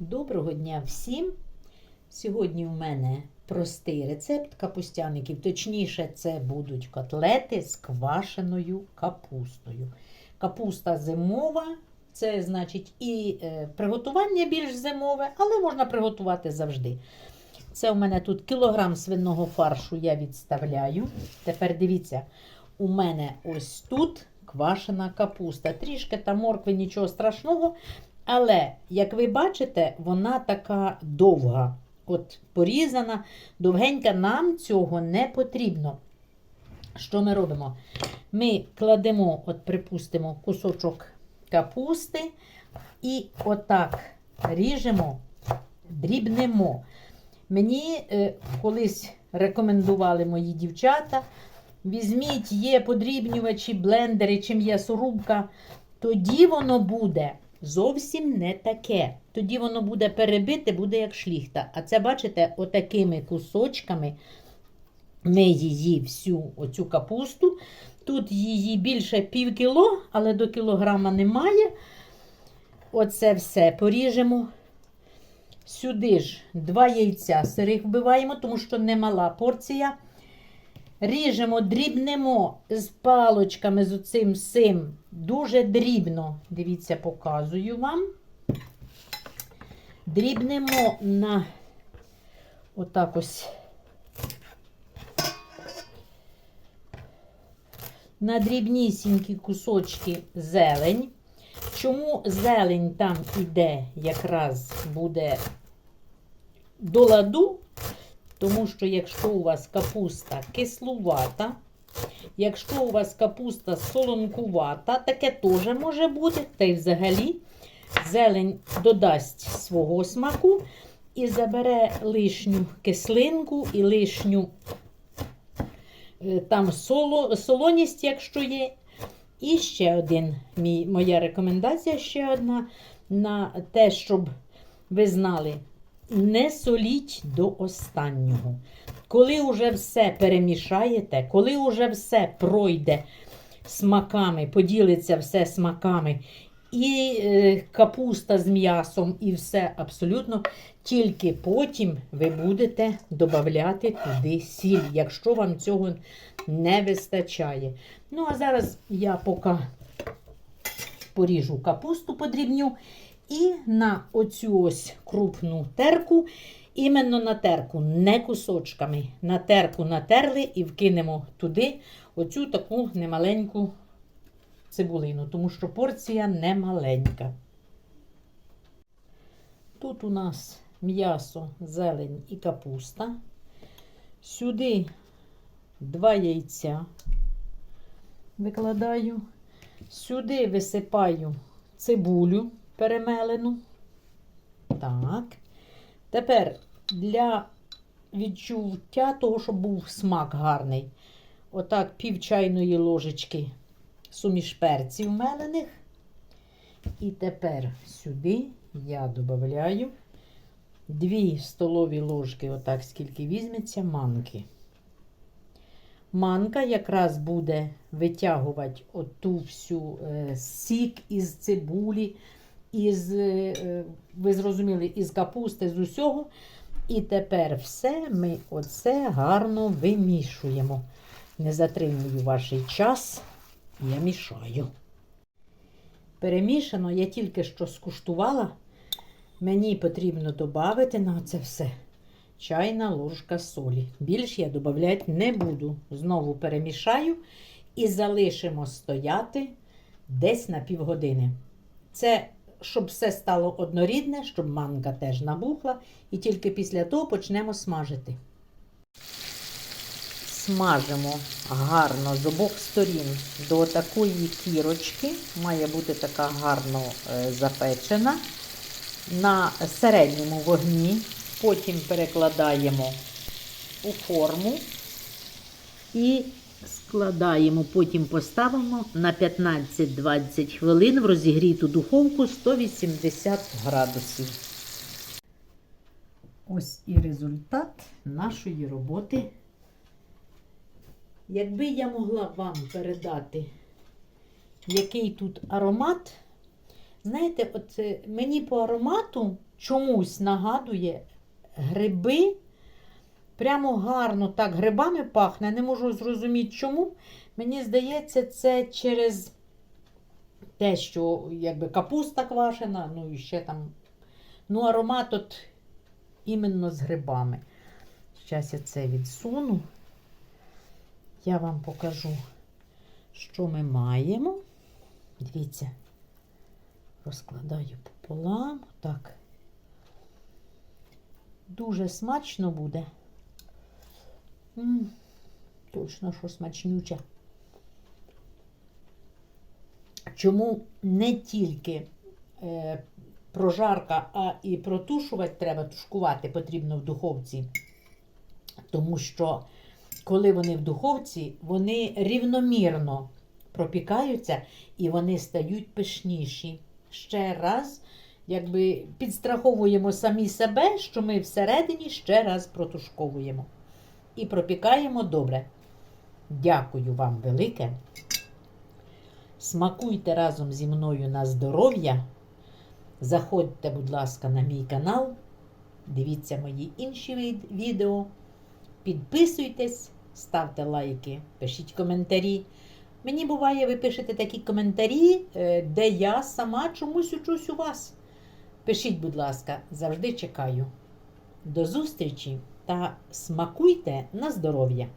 Доброго дня всім! Сьогодні в мене простий рецепт капустяників. Точніше, це будуть котлети з квашеною капустою. Капуста зимова, це значить і е, приготування більш зимове, але можна приготувати завжди. Це у мене тут кілограм свиного фаршу я відставляю. Тепер дивіться, у мене ось тут квашена капуста. Трішки та моркви, нічого страшного. Але, як ви бачите, вона така довга. От порізана, довгенька, нам цього не потрібно. Що ми робимо? Ми кладемо, от припустимо, кусочок капусти і отак ріжемо, дрібнемо. Мені е, колись рекомендували мої дівчата. Візьміть, є подрібнювачі, блендери чи м'ясорубка, тоді воно буде зовсім не таке. Тоді воно буде перебите, буде як шліхта. А це, бачите, отакими кусочками ми її всю оцю капусту. Тут її більше пів кіло, але до кілограма немає. Оце все поріжемо. Сюди ж два яйця сирих вбиваємо, тому що немала порція. Ріжемо, дрібнемо з палочками, з оцим сим. Дуже дрібно. Дивіться, показую вам. Дрібнемо на отак ось. На дрібнісінькі кусочки зелень. Чому зелень там іде, якраз буде до ладу? Тому що якщо у вас капуста кислувата, якщо у вас капуста солонкувата, таке теж може бути. Та й взагалі зелень додасть свого смаку і забере лишню кислинку і лишню е, там соло, солоність, якщо є. І ще один, мій, моя рекомендація ще одна на те, щоб ви знали, не соліть до останнього. Коли вже все перемішаєте, коли вже все пройде смаками, поділиться все смаками, і е, капуста з м'ясом, і все абсолютно, тільки потім ви будете додати туди сіль, якщо вам цього не вистачає. Ну, а зараз я поки поріжу капусту подрібню. І на оцю ось крупну терку, іменно на терку, не кусочками. На терку натерли і вкинемо туди оцю таку немаленьку цибулину, тому що порція немаленька. Тут у нас м'ясо, зелень і капуста. Сюди два яйця викладаю. Сюди висипаю цибулю перемелену. Так. Тепер для відчуття того, щоб був смак гарний. Отак пів чайної ложечки суміш перців мелених. І тепер сюди я додаю 2 столові ложки, отак скільки візьметься, манки. Манка якраз буде витягувати оту всю е, сік із цибулі, із, е, ви зрозуміли, із капусти, з усього. І тепер все ми оце гарно вимішуємо. Не затримую ваш час, я мішаю. Перемішано, я тільки що скуштувала. Мені потрібно додати на це все чайна ложка солі. Більш я додавати не буду. Знову перемішаю і залишимо стояти десь на півгодини. Це щоб все стало однорідне, щоб манка теж набухла, і тільки після того почнемо смажити. Смажимо гарно з обох сторін до такої кірочки, має бути така гарно е, запечена на середньому вогні. Потім перекладаємо у форму і складаємо, потім поставимо на 15-20 хвилин в розігріту духовку 180 градусів. Ось і результат нашої роботи. Якби я могла вам передати, який тут аромат, знаєте, от мені по аромату чомусь нагадує гриби. Прямо гарно так грибами пахне. Не можу зрозуміти, чому. Мені здається, це через те, що якби капуста квашена, ну і ще там. Ну, аромат от іменно з грибами. Зараз я це відсуну. Я вам покажу, що ми маємо. Дивіться, розкладаю пополам. Так. Дуже смачно буде. М, точно, що смачнюче. Чому не тільки е, прожарка, а і протушувати треба, тушкувати потрібно в духовці. Тому що, коли вони в духовці, вони рівномірно пропікаються і вони стають пишніші. Ще раз, якби підстраховуємо самі себе, що ми всередині ще раз протушковуємо. І пропікаємо добре. Дякую вам велике. Смакуйте разом зі мною на здоров'я. Заходьте, будь ласка, на мій канал. Дивіться мої інші відео. Підписуйтесь, ставте лайки, пишіть коментарі. Мені буває, ви пишете такі коментарі, е, де я сама чомусь учусь у вас. Пишіть, будь ласка, завжди чекаю. До зустрічі та смакуйте на здоров'я!